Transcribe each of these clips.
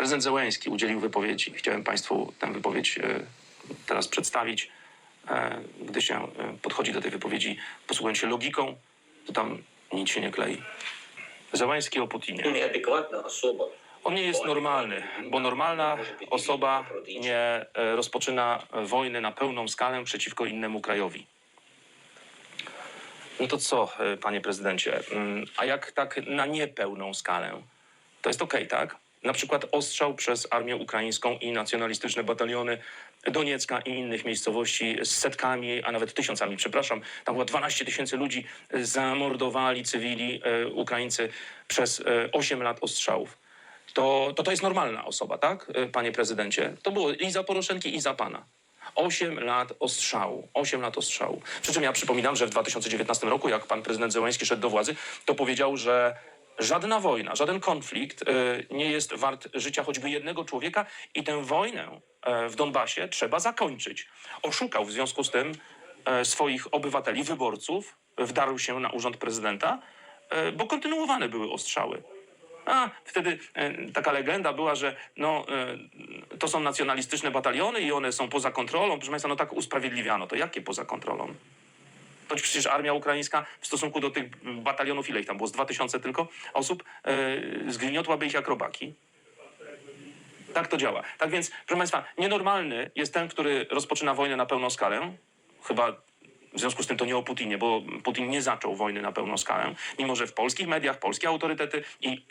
Prezydent Zełęński udzielił wypowiedzi. Chciałem Państwu tę wypowiedź e, teraz przedstawić. E, gdy się e, podchodzi do tej wypowiedzi, posługując się logiką, to tam nic się nie klei. Zełański o Putinie. On nie jest normalny, bo normalna osoba nie rozpoczyna wojny na pełną skalę przeciwko innemu krajowi. No to co, panie prezydencie? Mm, a jak tak na niepełną skalę? To jest okej, okay, tak? Na przykład ostrzał przez armię ukraińską i nacjonalistyczne bataliony Doniecka i innych miejscowości z setkami, a nawet tysiącami, przepraszam, tam było 12 tysięcy ludzi e, zamordowali cywili e, Ukraińcy przez e, 8 lat ostrzałów. To, to to jest normalna osoba, tak, e, panie prezydencie? To było i za Poroszenki, i za pana. Osiem lat ostrzału. Osiem lat ostrzału. Przy czym ja przypominam, że w 2019 roku, jak pan prezydent Zełenski szedł do władzy, to powiedział, że żadna wojna, żaden konflikt e, nie jest wart życia choćby jednego człowieka i tę wojnę e, w Donbasie trzeba zakończyć. Oszukał w związku z tym e, swoich obywateli, wyborców, wdarł się na urząd prezydenta, e, bo kontynuowane były ostrzały. A wtedy taka legenda była, że no, to są nacjonalistyczne bataliony i one są poza kontrolą. Proszę Państwa, no tak usprawiedliwiano. To jakie poza kontrolą? To przecież armia ukraińska w stosunku do tych batalionów, ile ich tam było? Z 2000 tylko osób, e, zgniotłaby ich jak robaki. Tak to działa. Tak więc, proszę Państwa, nienormalny jest ten, który rozpoczyna wojnę na pełną skalę. Chyba w związku z tym to nie o Putinie, bo Putin nie zaczął wojny na pełną skalę, mimo że w polskich mediach, polskie autorytety i,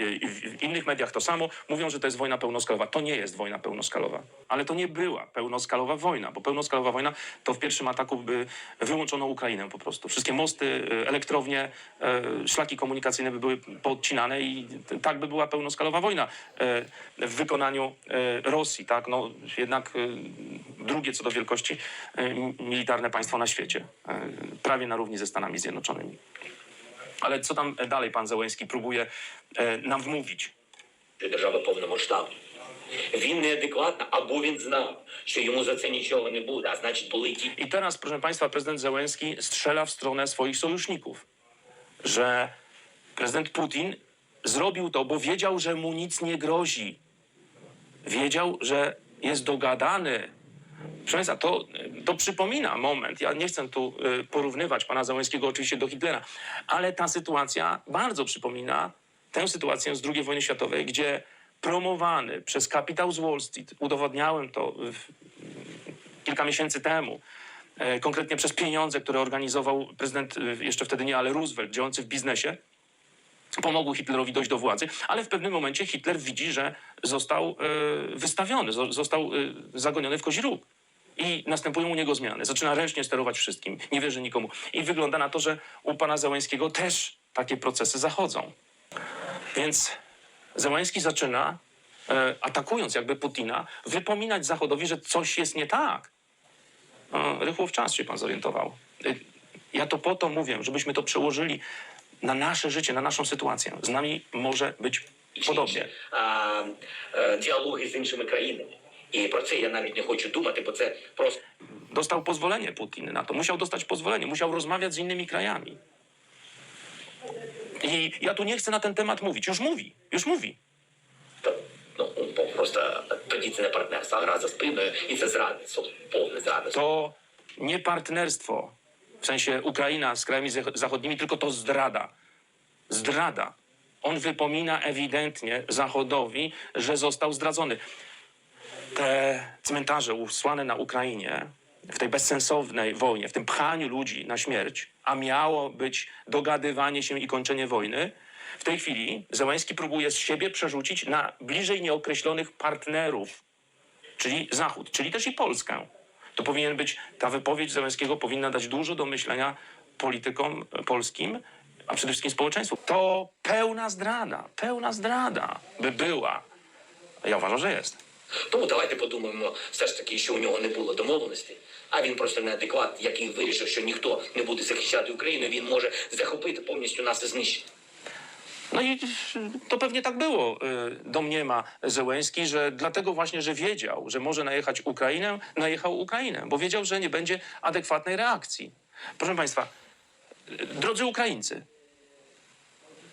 w innych mediach to samo mówią, że to jest wojna pełnoskalowa. To nie jest wojna pełnoskalowa, ale to nie była pełnoskalowa wojna, bo pełnoskalowa wojna to w pierwszym ataku by wyłączono Ukrainę po prostu. Wszystkie mosty, e, elektrownie, e, szlaki komunikacyjne by były podcinane i tak by była pełnoskalowa wojna e, w wykonaniu Rosji, tak? No jednak drugie co do wielkości e, militarne państwo na świecie, e, prawie na równi ze Stanami Zjednoczonymi. Ale co tam dalej pan Zełenski próbuje e, nam wmówić? держава повномасштабна. Він неадекватна, або він знав, що йому за це нічого не буде, а значить були ті I teraz, proszę państwa, prezydent Zełenski strzela w stronę swoich sojuszników, że prezydent Putin zrobił to, bo wiedział, że mu nic nie grozi. Wiedział, że jest dogadany. Proszę Państwa, to, to przypomina moment. Ja nie chcę tu y, porównywać pana Załęskiego oczywiście do Hitlera, ale ta sytuacja bardzo przypomina tę sytuację z II wojny światowej, gdzie promowany przez kapitał z Wall Street, udowodniałem to kilka miesięcy temu, e, konkretnie przez pieniądze, które organizował prezydent, e, jeszcze wtedy nie, ale Roosevelt, działający w biznesie, pomogły Hitlerowi dojść do władzy, ale w pewnym momencie Hitler widzi, że został e, wystawiony, zo- został e, zagoniony w kozi róg i następują u niego zmiany. Zaczyna ręcznie sterować wszystkim, nie wierzy nikomu. I wygląda na to, że u pana Załęskiego też takie procesy zachodzą. Więc Załęski zaczyna, e, atakując jakby Putina, wypominać Zachodowi, że coś jest nie tak. E, rychło w czas się pan zorientował. E, ja to po to mówię, żebyśmy to przełożyli na nasze życie, na naszą sytuację. Z nami może być podobnie. Dialogi z innymi krajami. І про це я навіть не хочу думати, бо це просто Dostał pozwolenie Putin na to. Musiał dostać pozwolenie, musiał rozmawiać z innymi krajami. I ja tu nie chcę na ten temat mówić. Już mówi, już mówi. то, ну, просто тоді це не партнерство, а гра за спиною, і це зрадництво, повне зрадництво. To nie partnerstwo, w sensie Ukraina z krajami zach- zachodnimi, tylko to zdrada. Zdrada. On wypomina ewidentnie Zachodowi, że został zdradzony. Te cmentarze usłane na Ukrainie w tej bezsensownej wojnie, w tym pchaniu ludzi na śmierć, a miało być dogadywanie się i kończenie wojny, w tej chwili Zełański próbuje z siebie przerzucić na bliżej nieokreślonych partnerów czyli Zachód, czyli też i Polskę. To powinien być, ta wypowiedź Zełenskiego powinna dać dużo do myślenia politykom polskim, a przede wszystkim społeczeństwu. To pełna zdrada, pełna zdrada by była. Ja uważam, że jest. Тому давайте подумаємо все ж таки, що у нього не було домовленості, а він просто неадекват, який вирішив, що ніхто не буде захищати Україну, він може захопити повністю нас і знищити. No i to pewnie tak było, y, domniema Zełenski, że dlatego właśnie, że wiedział, że może najechać Ukrainę, najechał Ukrainę, bo wiedział, że nie będzie adekwatnej reakcji. Proszę Państwa, y, drodzy Ukraińcy,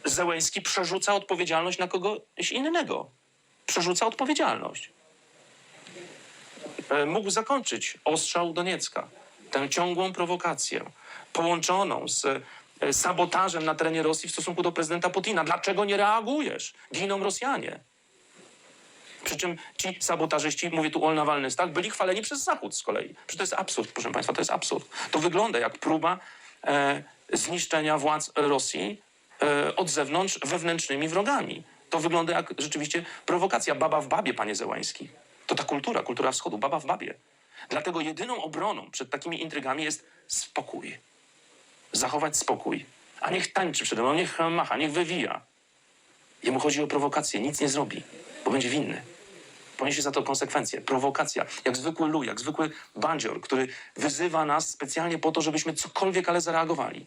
Zełenski przerzuca odpowiedzialność na kogoś innego. przerzuca odpowiedzialność. E, Mógł zakończyć ostrzał Doniecka, tę ciągłą prowokację połączoną z e, sabotażem na terenie Rosji w stosunku do prezydenta Putina. Dlaczego nie reagujesz? Giną Rosjanie. Przy czym ci sabotażyści, mówię tu o Nawalny, tak, byli chwaleni przez Zachód z kolei. Przecież to jest absurd, proszę Państwa, to jest absurd. To wygląda jak próba e, zniszczenia władz Rosji e, od zewnątrz wewnętrznymi wrogami. To wygląda jak rzeczywiście prowokacja. Baba w babie, panie Zełański. Ta kultura, kultura wschodu, baba w babie. Dlatego jedyną obroną przed takimi intrygami jest spokój. Zachować spokój. A niech tańczy przede mną, niech macha, niech wywija. Jemu chodzi o prowokację, nic nie zrobi, bo będzie winny. Poniesie za to konsekwencje. Prowokacja, jak zwykły luj, jak zwykły bandzior, który wyzywa nas specjalnie po to, żebyśmy cokolwiek ale zareagowali.